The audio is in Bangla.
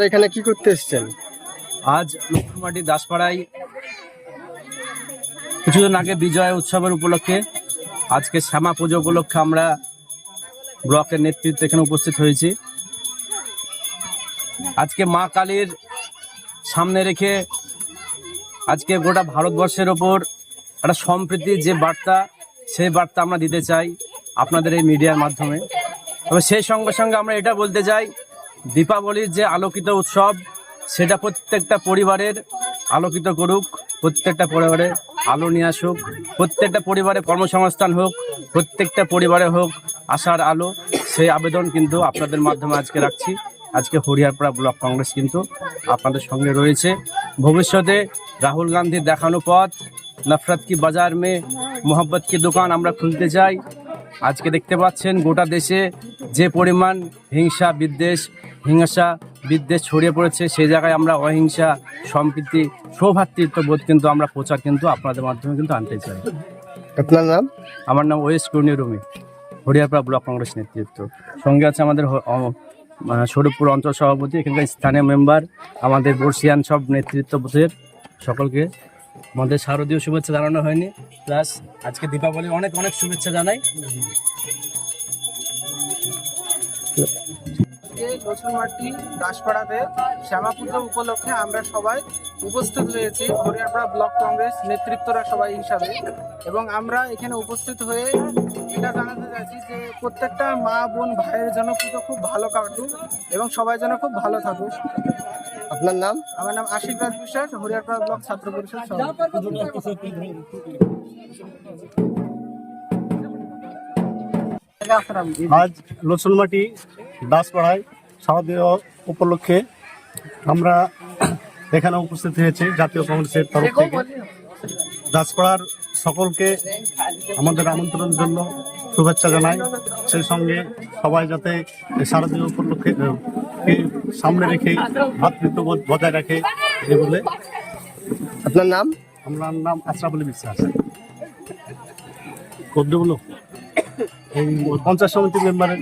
আপনারা এখানে কি করতে এসেছেন? আজ লক্ষ্মীমাটি দাসপাড়ায় কিছুদিন আগে বিজয় উৎসবের উপলক্ষে আজকে শ্যামা পুজো উপলক্ষে আমরা ব্লকের নেতৃত্বে এখানে উপস্থিত হয়েছি। আজকে মা কালীর সামনে রেখে আজকে গোটা ভারতবর্ষের ওপর একটা সম্প্রীতির যে বার্তা, সেই বার্তা আমরা দিতে চাই আপনাদের এই মিডিয়ার মাধ্যমে। তবে সেই সঙ্গে সঙ্গে আমরা এটা বলতে চাই দীপাবলির যে আলোকিত উৎসব, সেটা প্রত্যেকটা পরিবারের আলোকিত করুক, প্রত্যেকটা পরিবারে আলো নিয়ে আসুক, প্রত্যেকটা পরিবারে কর্মসংস্থান হোক, প্রত্যেকটা পরিবারে হোক আশার আলো, সেই আবেদন কিন্তু আপনাদের মাধ্যমে আজকে রাখছি। আজকে হরিয়ারপাড়া ব্লক কংগ্রেস কিন্তু আপনাদের সঙ্গে রয়েছে। ভবিষ্যতে রাহুল গান্ধীর দেখানো পথ, নফরত কি বাজার মে, মোহব্বত কি দোকান আমরা খুলতে চাই আজকে দেখতে পাচ্ছেন গোটা দেশে যে পরিমাণ হিংসা বিদ্বেষ হিংসা বিদ্বেষ ছড়িয়ে পড়েছে সেই জায়গায় আমরা অহিংসা সম্প্রীতি সৌভাতৃত্ব বোধ কিন্তু আমরা প্রচার কিন্তু আপনাদের মাধ্যমে কিন্তু আনতে চাই। আপনার নাম? আমার নাম ওয়েস কুর্ণী রুমি হরিয়ারপাড়া ব্লক কংগ্রেস নেতৃত্ব। সঙ্গে আছে আমাদের হ- স্বরূপপুর অঞ্চল সভাপতি এখানকার স্থানীয় মেম্বার আমাদের বর্ষিয়ান সব নেতৃত্বদের সকলকে আমাদের শারদীয় শুভেচ্ছা জানানো হয়নি। প্লাস আজকে দীপাবলি অনেক অনেক শুভেচ্ছা জানাই। রসুনমাটি দাসপাড়াতে শ্যামা পুজো উপলক্ষে আমরা সবাই উপস্থিত হয়েছি। হরিয়ারপাড়া ব্লক কংগ্রেস নেতৃত্বরা সবাই হিসাবে। এবং আমরা এখানে উপস্থিত হয়ে এটা জানাতে চাইছি যে প্রত্যেকটা মা, বোন, ভাইয়ের জন্য পুজো খুব ভালো কাটুক এবং সবাই যেন খুব ভালো থাকুক। আপনার নাম? আমার নাম আশিক রাজ বিশ্বাস হরিয়ারপাড়া ব্লক ছাত্র পরিষদ আজ রসুলমাটি দাসপাড়ায় শারদীয় উপলক্ষে আমরা এখানে উপস্থিত হয়েছি জাতীয় কংগ্রেসের তরফ থেকে। দাসপাড়ার সকলকে আমাদের আমন্ত্রণের জন্য শুভেচ্ছা জানাই। সেই সঙ্গে সবাই যাতে শারদীয় উপলক্ষে সামনে রেখে ভাতৃত্ববোধ বজায় রাখে এই বলে আপনার নাম? আমার নাম আশরাফ আলী বিশ্বাস। কদ্দু বলো। এই পঞ্চায়েত সমিতি মেম্বারের